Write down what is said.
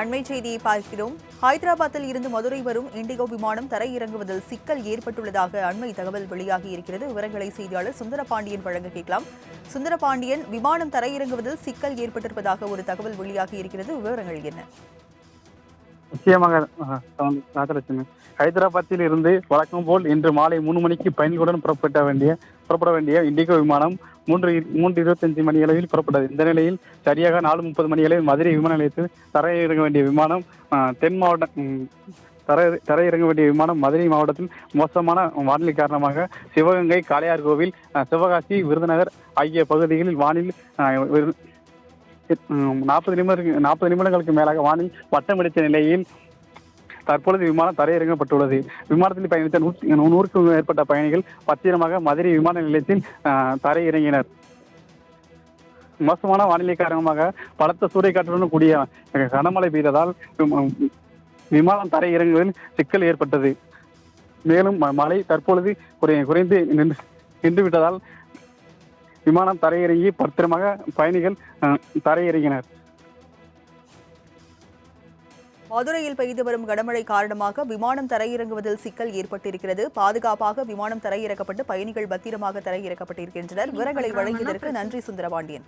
அண்மை செய்தியை பார்க்கிறோம். ஹைதராபாத்தில் இருந்து மதுரை வரும் இண்டிகோ விமானம் தரையிறங்குவதில் சிக்கல் ஏற்பட்டுள்ளதாக அண்மை தகவல் வெளியாகி இருக்கிறது. விவரங்களை செய்தியாளர் சுந்தரபாண்டியன் வழங்க கேட்கலாம். சுந்தரபாண்டியன் விமானம் தரையிறங்குவதில் சிக்கல் ஏற்பட்டிருப்பதாக ஒரு தகவல் வெளியாகி இருக்கிறது. விவரங்கள் என்ன? நிச்சயமாக ராஜலட்சுமி. ஹைதராபாத்தில் இருந்து வழக்கம் போல் இன்று மாலை மூணு மணிக்கு பயணிகளுடன் புறப்பட வேண்டிய புறப்பட வேண்டிய இண்டிகோ விமானம் மூன்று மூன்று இருபத்தஞ்சு மணி அளவில் புறப்பட்டது. இந்த நிலையில் சரியாக நாலு முப்பது மணி அளவில் மதுரை விமான நிலையத்தில் தரையிறங்க வேண்டிய விமானம் தென் மாவட்டம் தரை தரையிறங்க வேண்டிய விமானம் மதுரை மாவட்டத்தில் மோசமான வானிலை காரணமாக சிவகங்கை காளையார் கோவில் சிவகாசி விருதுநகர் ஆகிய பகுதிகளில் வானில் நாற்பது நிமிடம் நாற்பது நிமிடங்களுக்கு மேலாக வானில் வட்டமடித்த நிலையில் தற்பொழுது விமானம் தரையிறங்கப்பட்டுள்ளது விமானத்தில் பயணித்த நூற்றி நூறுக்கும் மேற்பட்ட பயணிகள் பத்திரமாக மதுரை விமான நிலையத்தில் தரையிறங்கினர். மோசமான வானிலை காரணமாக பலத்த சூறைக்காற்றுடன் கூடிய கனமழை பெய்ததால் விமானம் தரையிறங்குவதில் சிக்கல் ஏற்பட்டது. மேலும் ம- மழை தற்பொழுது குறை குறைந்து நின்று நின்று விட்டதால் விமானம் தரையிறங்கி பத்திரமாக பயணிகள் தரையிறங்கினர். மதுரையில் பெய்து வரும் கனமழை காரணமாக விமானம் தரையிறங்குவதில் சிக்கல் ஏற்பட்டிருக்கிறது. பாதுகாப்பாக விமானம் தரையிறக்கப்பட்டு பயணிகள் பத்திரமாக தரையிறக்கப்பட்டிருக்கின்றனர். விவரங்களை வழங்கியதற்கு நன்றி சுந்தரபாண்டியன்.